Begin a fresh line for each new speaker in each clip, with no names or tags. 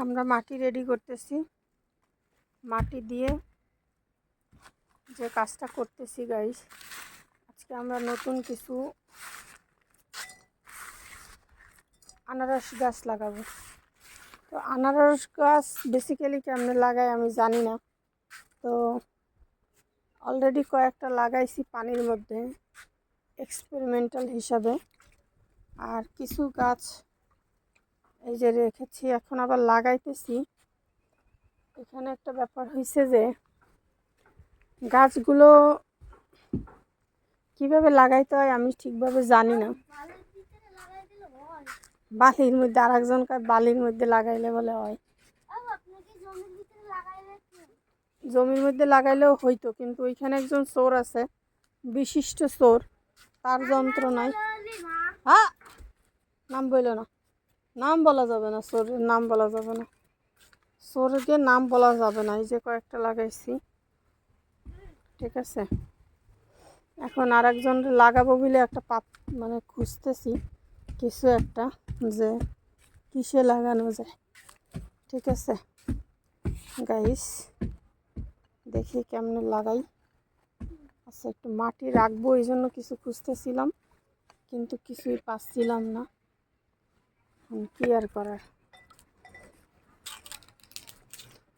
আমরা মাটি রেডি করতেছি। মাটি দিয়ে যে কাজটা করতেছি গাইস আজকে আমরা নতুন কিছু আনারস গাছ লাগাবো। তো আনারস গাছ বেসিক্যালি কেমনে লাগাই আমি জানি না। তো অলরেডি কয়েকটা লাগাইছি পানির মধ্যে এক্সপেরিমেন্টাল হিসাবে। আর কিছু গাছ এই যে রেখেছি, এখন আবার লাগাইতেছি। এখানে একটা ব্যাপার হয়েছে যে, গাছগুলো কীভাবে লাগাইতে হয় আমি ঠিকভাবে জানি না। বালির মধ্যে আর একজনকার বালির মধ্যে লাগাইলে বলে হয়। জমির মধ্যে লাগাইলেও হইতো, কিন্তু ওইখানে একজন চোর আছে, বিশিষ্ট চোর, তার যন্ত্র নাই। হ্যাঁ নাম বইল না। নাম বলা যাবে না চোরের নাম বলা যাবে না। চোরকে নাম বলা যাবে না, এই যে কয়েকটা লাগাইছি। ঠিক আছে? এখন আর একজন লাগাবো বলে একটা পাপ মানে খুঁজতেছি, কিছু একটা যে কিসে লাগানো যায়। ঠিক আছে? গাইস, দেখি কেমনে লাগাই। আচ্ছা একটু মাটি রাখব এই জন্য কিছু খুঁজতেছিলাম, কিন্তু কিছুই পাচ্ছিলাম না। কি আর করার?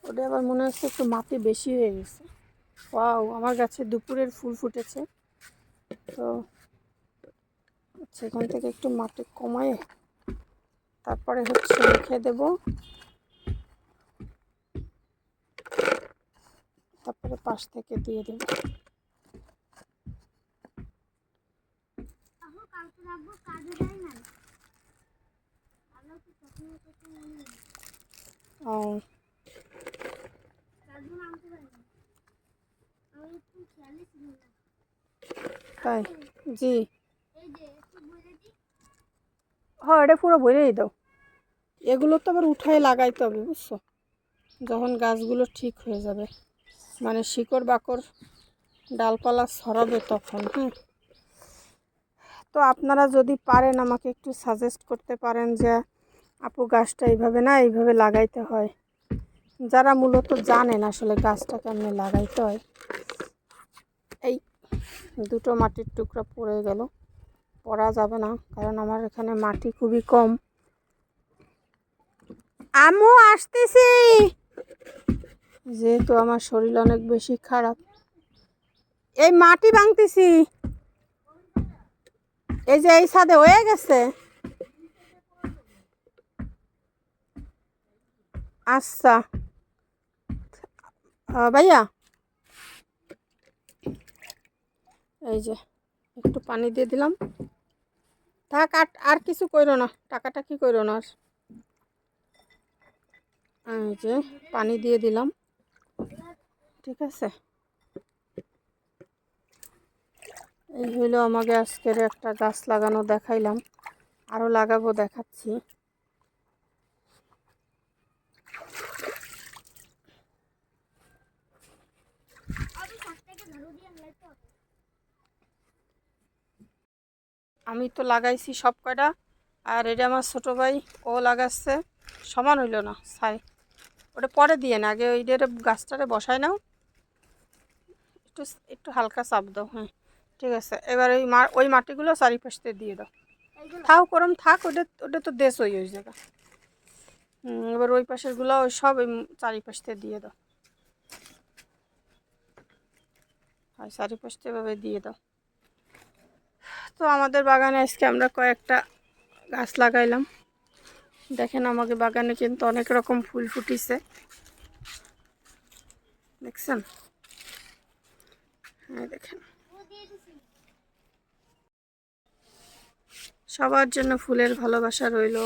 ওটা আবার মনে হচ্ছে একটু মাটি বেশি হয়ে গেছে। ওয়াও, আমার গাছে দুপুরের ফুল ফুটেছে। তো সেখান থেকে একটু মাটি কমায় তারপরে হচ্ছে রেখে দেব। তারপরে পাশ থেকে দিয়ে দেব। ও তাই, জি। হ্যাঁ এটা পুরো ভরেই দাও। এগুলো তো আবার উঠায় লাগাইতে হবে, বুঝছ? যখন গাছগুলো ঠিক হয়ে যাবে। মানে শিকড় বাকড় ডালপালা ছড়াবে তখন হ্যাঁ তো আপনারা যদি পারেন, আমাকে একটু সাজেস্ট করতে পারেন যে আপু গাছটা এইভাবে না এইভাবে লাগাইতে হয়। যারা মূলত জানেন আসলে গাছটা কেমনে লাগাইতে হয়। এই দুটো মাটির টুকরা পড়ে গেল। পড়া যাবে না, কারণ আমার এখানে মাটি খুবই কম। আমু, আসতেছি। যেহেতু আমার শরীর অনেক বেশি খারাপ, এই মাটি ভাঙতেছি। এই যে এই ছাদে হয়ে গেছে। আচ্ছা। ভাইয়া? এই যে, একটু পানি দিয়ে দিলাম। থাক, আর আর কিছু করো না, টাকাটা কি করো না আর। এই যে, পানি দিয়ে দিলাম। ঠিক আছে? এই হইল আমাকে আজকের একটা গাছ লাগানো দেখাইলাম। আরও লাগাবো দেখাচ্ছি। আমি তো লাগাইছি সব কয়টা আর এটা আমার ছোটো ভাই ও লাগাচ্ছে। সমান হইল না সাই ওটা পরে দিয়ে না আগে ওইটারে গাছটারে বসায় নাও। একটু একটু হালকা চাপ দাও হ্যাঁ। ঠিক আছে এবার ওই মা ওই মাটিগুলো চারিপাশে দিয়ে দাও। থাও করম থাক ওটা ওটা তো দেশ ওই ওই জায়গা। হুম, এবার ওই পাশেরগুলো ওই সব ওই চারিপাশে দিয়ে দাও। আর চারিপাশে এভাবে দিয়ে দাও। তো আমাদের বাগানে আজকে আমরা কয়েকটা গাছ লাগাইলাম। দেখেন আমাকে বাগানে কিন্তু অনেক রকম ফুল ফুটিছে। দেখছেন? হ্যাঁ দেখেন। সবার জন্য ফুলের ভালোবাসা রইল।